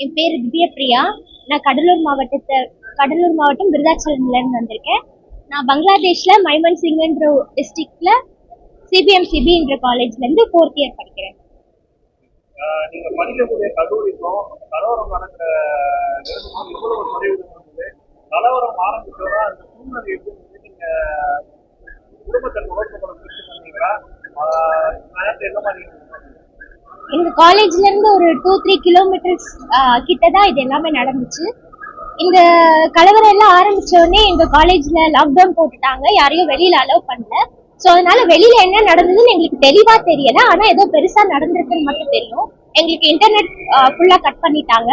என் பேர் திவ்யபிரியா நான் கடலூர் மாவட்டத்தை கடலூர் மாவட்டம் விருதாச்சலம்ல இருந்து வந்திருக்கேன். நான் பங்களாதேஷ்ல மைமன் சிங்ன்ற டிஸ்ட்ரிக்ட்ல சிபிஎம்சிபின்ற காலேஜ்ல இருந்து ஃபோர்த் இயர் படிக்கிறேன். ஆஹ் நீங்க படிக்கக்கூடிய கல்லூரிக்கும் கலவரம் நடக்கிற நிறுவனம் எவ்வளவு தொலைவு இருந்தது கலவரம் ஆரம்பிச்சோட அந்த சூழ்நிலை எப்படி இருந்தது? நீங்க குடும்பத்தை தொடர்பு கொள்ள முயற்சி பண்ணீங்களா ஆஹ் நேரத்தை என்ன மாதிரி இருந்தது? எங்க காலேஜ்ல இருந்து ஒரு டூ த்ரீ கிலோமீட்டர்ஸ் கிட்ட தான் இது எல்லாமே நடந்துச்சு. இந்த கலவரம் எல்லாம் ஆரம்பிச்ச உடனே எங்க காலேஜ்ல லாக்டவுன் போட்டுட்டாங்க. யாரையும் வெளியில அலோவ் பண்ணல. ஸோ அதனால வெளியில என்ன நடந்ததுன்னு எங்களுக்கு தெளிவா தெரியல. ஆனா ஏதோ பெருசா நடந்திருக்குன்னு மட்டும் தெரியும். எங்களுக்கு இன்டர்நெட் ஃபுல்லா கட் பண்ணிட்டாங்க.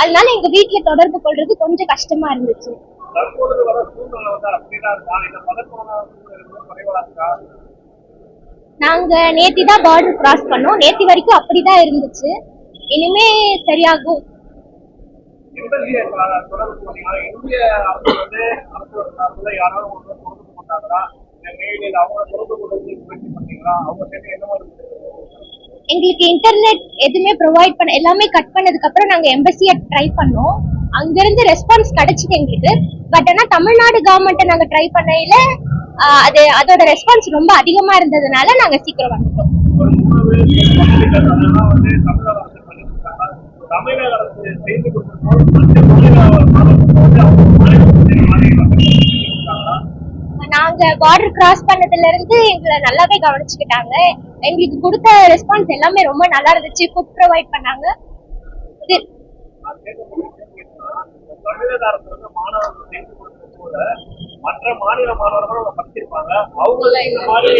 அதனால எங்க வீட்டுல தொடர்பு கொள்றது கொஞ்சம் கஷ்டமா இருந்துச்சு. நாங்க நேத்தி தான் பார்டர் கிராஸ் பண்ணோம். நேத்தி வரைக்கும் அப்படிதான் இருந்துச்சு. இனிமே சரியாகும்? எங்களுக்கு இன்டர்நெட் எதுவுமே ப்ரொவைட் பண்ண எல்லாமே கட் பண்ணதுக்கு அப்புறம் நாங்க எம்பசியை ட்ரை பண்ணோம். அங்க இருந்து ரெஸ்பான்ஸ் கிடைச்சது எங்களுக்கு. பட் ஆனா தமிழ்நாடு கவர்மெண்ட்டை நாங்க ட்ரை பண்ணையில அது அதோட ரெஸ்பான்ஸ் ரொம்ப அதிகமா இருந்ததுனால நாங்க சீக்கிரம் வந்துட்டோம். நாங்க பார்டர் கிராஸ் பண்ணதுல இருந்து எங்களை நல்லாவே கவனிச்சுக்கிட்டாங்க. எங்களுக்கு கொடுத்த ரெஸ்பான்ஸ் எல்லாமே ரொம்ப நல்லா இருந்துச்சு. ஃபுட் ப்ரொவைட் பண்ணாங்க. இது தமிழக அரசு மாணவர்கள் கொடுக்கும் போது மற்ற மாநில மாணவர்கள் அவங்க படிச்சிருப்பாங்க. அவங்க இந்த மாதிரி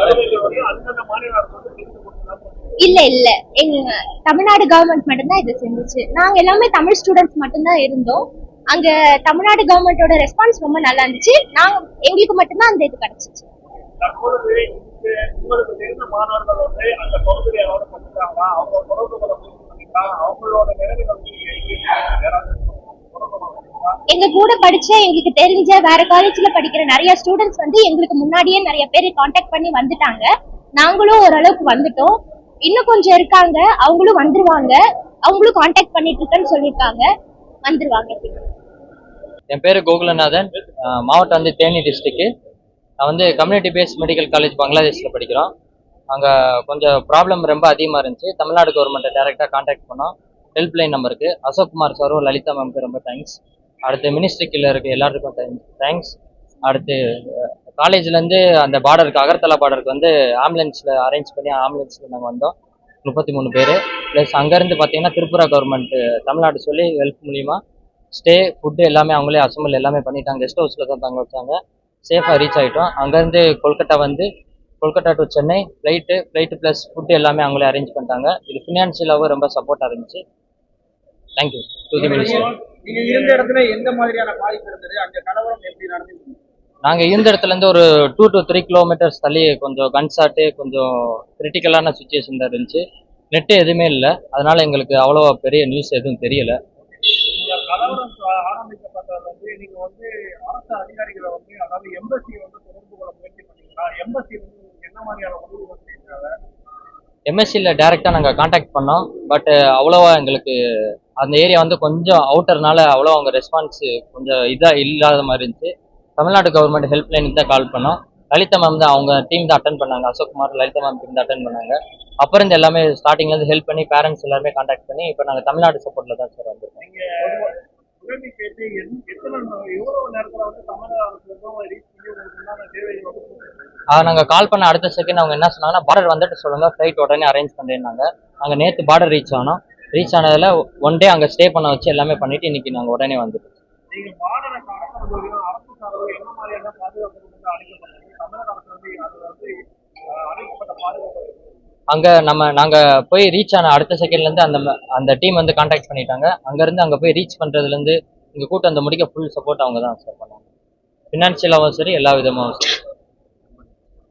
சலுகைகள் வந்து அந்தந்த மாநில அரசு வந்து செய்து கொடுக்கலாம் இல்ல இல்ல. எங்க தமிழ்நாடு கவர்மெண்ட் மட்டும்தான் இதை செஞ்சுச்சு. நாங்க எல்லாமே தமிழ் ஸ்டூடெண்ட்ஸ் மட்டும்தான் இருந்தோம். அங்க தமிழ்நாடு கவர்மெண்டோட ரெஸ்பான்ஸ் ரொம்ப நல்லா இருந்துச்சு. நாங்க எங்களுக்கு மட்டும்தான் அந்த இது கிடைச்சிச்சு. உங்களுக்கு தெரிந்த மாணவர்கள் வந்து அந்த பகுதியில் அவங்க தொடர்பு கொள்ள அவங்களோட நிலைமைகள் வந்து எப்படி இருக்கு? யாராவது தொடர்பு கொள்ள முடியுங்களா? எங்க கூட படிச்ச எங்களுக்கு தெரிஞ்ச வேற காலேஜ்ல படிக்கிற நிறைய ஸ்டூடெண்ட்ஸ் வந்து எங்களுக்கு முன்னாடியே நிறைய பேர் காண்டாக்ட் பண்ணி வந்துட்டாங்க. நாங்களும் ஓரளவுக்கு வந்துட்டோம். இன்னும் கொஞ்சம் இருக்காங்க. அவங்களும் வந்துருவாங்க. அவங்களும் காண்டாக்ட் பண்ணிட்டு இருக்கேன்னு சொல்லியிருக்காங்க வந்துருவாங்க. என் பேர் கோகுலநாதன். மாவட்டம் வந்து தேனி டிஸ்ட்ரிக்ட் நான் வந்து கம்யூனிட்டி பேஸ்ட் மெடிக்கல் காலேஜ் பங்களாதேஷில் படிக்கிறோம். அங்கே கொஞ்சம் ப்ராப்ளம் ரொம்ப அதிகமாக இருந்துச்சு. தமிழ்நாடு கவர்மெண்ட்டை டேரெக்டாக காண்டாக்ட் பண்ணோம். ஹெல்ப்லைன் நம்பருக்கு அசோக் குமார் சாரும் லலிதா மேம்க்கு ரொம்ப தேங்க்ஸ் அடுத்து மினிஸ்ட்ரிக்கில் இருக்க எல்லாருக்கும் தேங்க்ஸ் அடுத்து காலேஜ்லேருந்து அந்த பார்டருக்கு அகர்த்தலா பார்டருக்கு வந்து ஆம்புலன்ஸில் அரேஞ்ச் பண்ணி ஆம்புலன்ஸில் நாங்கள் வந்தோம். முப்பத்தி மூணு பேர். ப்ளஸ் அங்கேருந்து பார்த்தீங்கன்னா திரிபுரா கவர்மெண்ட் தமிழ்நாடு சொல்லி ஹெல்ப் மூலிமா ஸ்டே ஃபுட்டு எல்லாமே அவங்களே அசம்பிள் எல்லாமே பண்ணிட்டாங்க. கெஸ்ட் ஹவுஸில் தான் தங்க வச்சாங்க. சேஃபாக ரீச் ஆகிட்டோம் அங்கேருந்து கொல்கட்டா வந்து Kolkata to Chennai flight flight plus food எல்லாமே அவங்களே அரேஞ்ச் பண்ணிட்டாங்க. இது ஃபினான்ஷியலாகவும் ரொம்ப சப்போர்ட்டாக இருந்துச்சு. தேங்க்யூ நீங்க இருந்த இடத்துல எந்த மாதிரியான பாதிப்பு இருந்தது? அந்த கலவரம் எப்படி நடந்தது? நாங்கள் இருந்த இடத்துலேருந்து ஒரு டூ டு த்ரீ கிலோமீட்டர்ஸ் தள்ளி கொஞ்சம் கன்சாட்டு கொஞ்சம் கிரிட்டிக்கலான சுச்சுவேஷன் தான் இருந்துச்சு. நெட்டு எதுவுமே இல்லை. அதனால எங்களுக்கு அவ்வளோ பெரிய நியூஸ் எதுவும் தெரியல. இந்த கலவரம் ஆரம்பிக்கப்பட்டது வந்து நீங்க வந்து அரசு அதிகாரிகளை வந்து அதாவது எம்பசி வந்து தொடர்பு கொள்ள முயற்சி பண்ணீங்களா? எம்பசி வந்து என்ன மாதிரியான செய்யறாங்க எம்எஸ்சியில் டேரெக்டாக நாங்கள் காண்டாக்ட் பண்ணோம். பட் அவ்வளோவா எங்களுக்கு அந்த ஏரியா வந்து கொஞ்சம் அவுட்டர்னால அவ்வளோ அவங்க ரெஸ்பான்ஸு கொஞ்சம் இதாக இல்லாத மாதிரி இருந்துச்சு. தமிழ்நாடு கவர்மெண்ட் ஹெல்ப்லைனுக்கு தான் கால் பண்ணோம். லலிதா மேம் தான் அவங்க டீம் தான் அட்டன் பண்ணாங்க. அசோக் குமார் லலிதா மேம் டீம் தான் அட்டன் பண்ணாங்க. அப்புறம் இந்த எல்லாமே ஸ்டார்டிங்லேருந்து ஹெல்ப் பண்ணி பேரண்ட்ஸ் எல்லாருமே காண்டாக்ட் பண்ணி இப்போ நாங்கள் தமிழ்நாடு சப்போர்ட்டில் தான் சார் வந்திருக்கோம். நாங்கள் கால் பண்ண அடுத்த செகண்ட் அவங்க என்ன சொன்னாங்கன்னா பார்டர் வந்துட்டு சொல்லுங்க. ஃப்ளைட் உடனே அரேஞ்ச் பண்ணுறேன்னாங்க நாங்கள் நேற்று பார்டர் ரீச் ஆனோம். ரீச் ஆனதில் ஒன் டே அங்கே ஸ்டே பண்ண வச்சு எல்லாமே பண்ணிட்டு இன்னைக்கு நாங்கள் உடனே வந்துட்டோம். பாதுகாப்பு அங்க அங்கே நம்ம நாங்கள் போய் ரீச் ஆன அடுத்த செகண்ட்லேருந்து அந்த அந்த டீம் வந்து காண்டாக்ட் பண்ணிட்டாங்க. அங்கேருந்து அங்கே போய் ரீச் பண்ணுறதுலேருந்து இங்கே கூட்டம் அந்த முடிக்க ஃபுல் சப்போர்ட் அவங்க தான் சார் பண்ணாங்க. ஃபினான்ஷியலாகவும் சரி எல்லா விதமாகவும் சரி.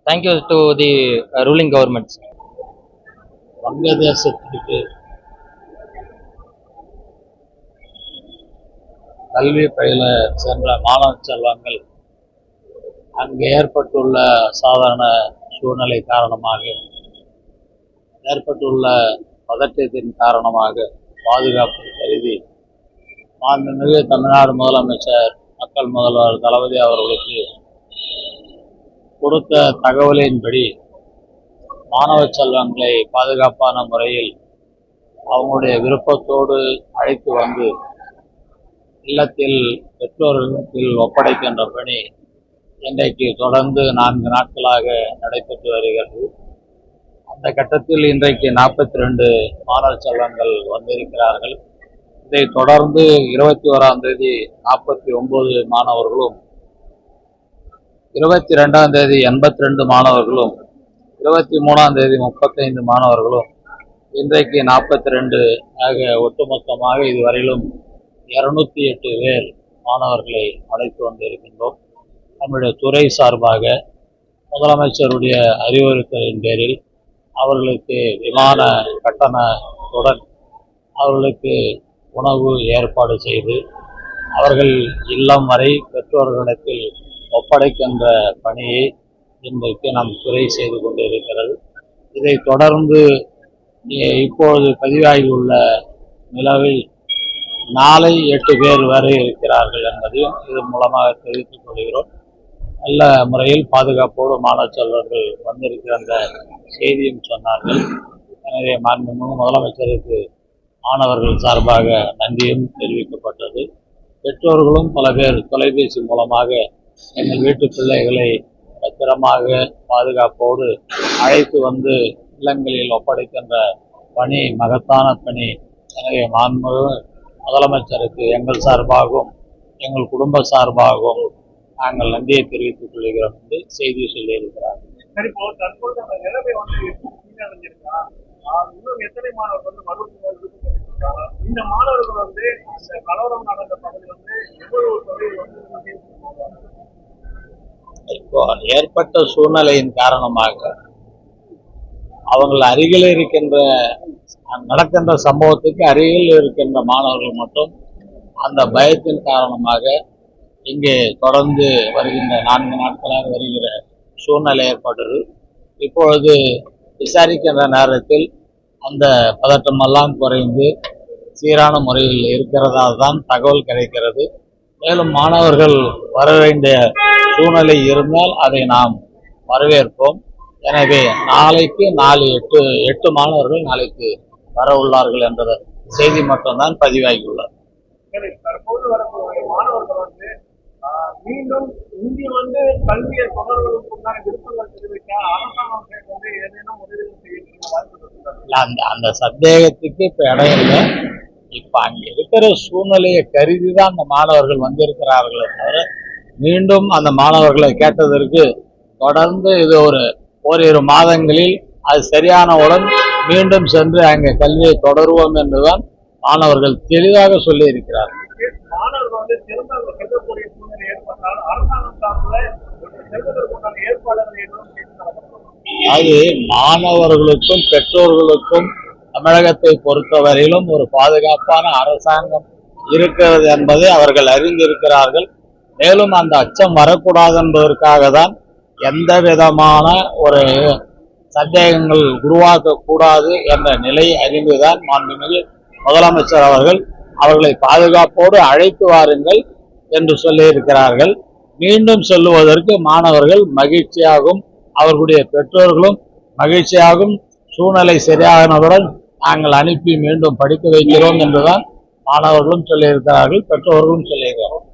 Thank you to the ruling government வங்கதேசத்திற்கு கல்வி பயில சென்ற மாணவ செல்வங்கள் அங்கு ஏற்பட்டுள்ள சாதாரண சூழ்நிலை காரணமாக ஏற்பட்டுள்ள பதற்றத்தின் காரணமாக பாதுகாப்பு கருதி மாண்புமிகு தமிழ்நாடு முதலமைச்சர் மக்கள் முதல்வர் தளபதி அவர்களுக்கு கொடுத்த தகவலின்படி மாணவ செல்வங்களை பாதுகாப்பான முறையில் அவங்களுடைய விருப்பத்தோடு அழைத்து வந்து இல்லத்தில் பெற்றோர்களிடத்தில் ஒப்படைக்கின்ற பணி இன்றைக்கு தொடர்ந்து நான்கு நாட்களாக நடைபெற்று வருகிறது. அந்த கட்டத்தில் இன்றைக்கு நாற்பத்தி ரெண்டு மாணவ செல்வங்கள் வந்திருக்கிறார்கள். இதை தொடர்ந்து இருபத்தி ஓராம் தேதி நாற்பத்தி ஒன்பது மாணவர்களும் இருபத்தி ரெண்டாம் தேதி எண்பத்தி ரெண்டு மாணவர்களும் இருபத்தி மூணாம் தேதி முப்பத்தைந்து மாணவர்களும் இன்றைக்கு நாற்பத்தி ரெண்டு ஆக ஒட்டுமொத்தமாக இதுவரையிலும் இருநூத்தி எட்டு பேர் மாணவர்களை அழைத்து வந்திருக்கின்றோம். நம்முடைய துறை சார்பாக முதலமைச்சருடைய அறிவுறுத்தலின் பேரில் அவர்களுக்கு விமான கட்டணத்துடன் அவர்களுக்கு உணவு ஏற்பாடு செய்து அவர்கள் இல்லம் வரை பெற்றோர்களிடத்தில் ஒப்படைக்கின்ற பணியை இன்றைக்கு நம் துறை செய்து கொண்டிருக்கிறது. இதை தொடர்ந்து இப்பொழுது பதிவாகியுள்ள நிலவில் நாளை எட்டு பேர் வரை இருக்கிறார்கள் என்பதையும் இதன் மூலமாக தெரிவித்துக் கொள்கிறோம். நல்ல முறையில் பாதுகாப்போடு மாணவ செல்வர்கள் வந்திருக்கிற அந்த செய்தியும் சொன்னார்கள். எனவே மாண்புமிகு முதலமைச்சருக்கு மாணவர்கள் சார்பாக நன்றியும் தெரிவிக்கப்பட்டது. பெற்றோர்களும் பல பேர் தொலைபேசி மூலமாக எங்கள் வீட்டு பிள்ளைகளை பத்திரமாக பாதுகாப்போடு அழைத்து வந்து இல்லங்களில் ஒப்படைக்கின்ற பணி மகத்தான பணி. எனவே மாண்புமிகு முதலமைச்சருக்கு எங்கள் சார்பாகவும் எங்கள் குடும்ப சார்பாகவும் நாங்கள் நன்றியை தெரிவித்துக் கொள்கிறோம் என்று செய்தி சொல்லியிருக்கிறார். வந்து வந்து இந்த மாணவர்கள் வந்து இந்த கலவரம் நடந்த பகுதியில் வந்து எவ்வளவு தொகை வந்து கொடுத்திருக்காங்க? இப்போ ஏற்பட்ட சூழ்நிலையின் காரணமாக அவங்கள் அருகில் இருக்கின்ற நடக்கின்ற சம்பவத்துக்கு அருகில் இருக்கின்ற மாணவர்கள் மட்டும் அந்த பயத்தின் காரணமாக இங்கே தொடர்ந்து வருகின்ற நான்கு நாட்களாக வருகிற சூழ்நிலை ஏற்பட்டது. இப்பொழுது விசாரிக்கின்ற நேரத்தில் அந்த பதற்றமெல்லாம் குறைந்து சீரான முறையில் இருக்கிறதால் தான் தகவல் கிடைக்கிறது. மேலும் மாணவர்கள் வர வேண்டிய சூழ்நிலை இருந்தால் அதை நாம் வரவேற்போம். எனவே நாளைக்கு நாலு எட்டு எட்டு மாணவர்கள் நாளைக்கு வர உள்ளார்கள் என்ற செய்தி மட்டும்தான் பதிவாகியுள்ளது. தற்போது வரக்கூடிய மாணவர்கள் வந்து மீண்டும் இந்திய வந்து கல்வியை தொடர்வதற்கு உண்டான விருப்பங்கள் தெரிவிக்க அரசாங்கம் வந்து ஏதேனும் உதவி செய்ய அந்த அந்த சந்தேகத்துக்கு இப்ப இடம் இல்லை. இப்ப அங்க இருக்கிற சூழ்நிலையை கருதி தான் அந்த மாணவர்கள் வந்திருக்கிறார்களே தவிர மீண்டும் அந்த மாணவர்களை கேட்டதற்கு தொடர்ந்து இது ஒரு ஓரிரு மாதங்களில் அது சரியானவுடன் மீண்டும் சென்று அங்கே கல்வியை தொடருவோம் என்றுதான் மாணவர்கள் தெளிவாக சொல்லி இருக்கிறார்கள் மாணவர்கள் வந்து திரும்ப அங்க செல்லக்கூடிய சூழ்நிலை ஏற்பட்டால் அரசாங்கம் சார்பில் செல்வதற்கு உண்டான ஏற்பாடுகள் எதுவும் செய்து தரப்படும் அது மாணவர்களுக்கும் பெற்றோர்களுக்கும் தமிழகத்தை பொறுத்தவரையிலும் ஒரு பாதுகாப்பான அரசாங்கம் இருக்கிறது என்பதை அவர்கள் அறிந்திருக்கிறார்கள். மேலும் அந்த அச்சம் வரக்கூடாது என்பதற்காக தான் எந்த விதமான ஒரு சந்தேகங்கள் உருவாக்கக்கூடாது என்ற நிலையை அறிந்துதான் மாண்புமிகு முதலமைச்சர் அவர்கள் அவர்களை பாதுகாப்போடு அழைத்து வாருங்கள். என்று சொல்லியிருக்கிறார்கள். மீண்டும் சொல்லுவதற்கு மாணவர்கள் மகிழ்ச்சியாகவும் அவர்களுடைய பெற்றோர்களும் மகிழ்ச்சியாகவும் சூழ்நிலை சரியானவுடன் நாங்கள் அனுப்பி மீண்டும் படிக்க வைக்கிறோம் என்றுதான் மாணவர்களும் சொல்லியிருக்கிறார்கள் பெற்றோர்களும் சொல்லியிருக்கிறார்கள்.